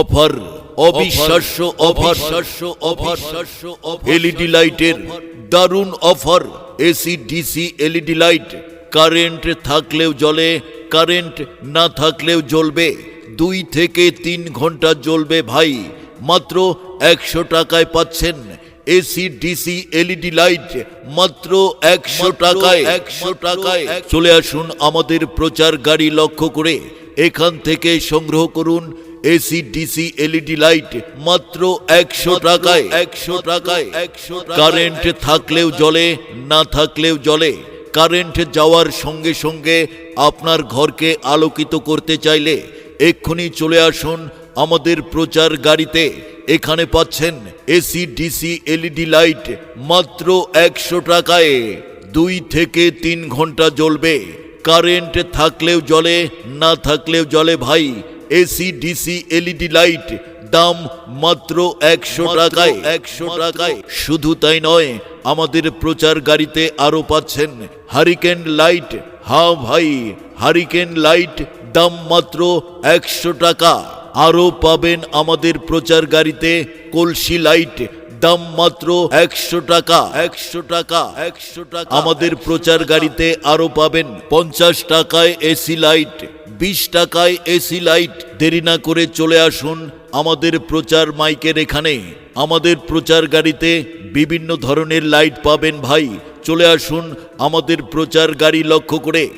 Offer অবিশ্বাস্য offer শস্য offer শস্য এলইডি লাইটের দারুণ offer AC DC LED light. Current থাকলেও জ্বলে কারেন্ট না থাকলেও জ্বলবে। দুই থেকে তিন ঘণ্টা জ্বলবে ভাই মাত্র একশো টাকায় পাচ্ছেন এসি ডিসি এলইডি লাইট মাত্র একশো টাকায়। একশো টাকায়। চলে আসুন আমাদের প্রচার গাড়ি লক্ষ্য করে। এখান থেকে সংগ্রহ করুন এসি ডিসি এলইডি লাইট মাত্র একশো টাকায়। একশো টাকায়। একশো কারেন্ট থাকলেও জলে না থাকলেও জলে। কারেন্ট যাওয়ার সঙ্গে সঙ্গে আপনার ঘরকে আলোকিত করতে চাইলে এক্ষুনি চলে আসুন আমাদের প্রচার গাড়িতে। এখানে পাচ্ছেন এসি ডিসি এলইডি লাইট মাত্র একশো টাকায়। দুই থেকে তিন ঘণ্টা জ্বলবে। কারেন্ট থাকলেও জলে না থাকলেও জলে ভাই এসি ডিসি এলইডি লাইট দাম মাত্র একশো টাকায়। একশো টাকায়। শুধু তাই নয় আমাদের প্রচার গাড়িতে আরও পাচ্ছেন হারিকেন লাইট হা ভাই হারিকেন লাইট দাম মাত্র একশো টাকা। আরও পাবেন আমাদের প্রচার গাড়িতে কলসি লাইট দাম মাত্র একশো টাকা। একশো টাকা একশো টাকা। আমাদের প্রচার গাড়িতে আরও পাবেন পঞ্চাশ টাকায় এসি লাইট বিশ টাকায় এসি লাইট দেরি না করে চলে আসুন আমাদের প্রচার মাইকের এখানে। আমাদের প্রচার গাড়িতে বিভিন্ন ধরনের লাইট পাবেন ভাই। চলে আসুন আমাদের প্রচার গাড়ি লক্ষ্য করে।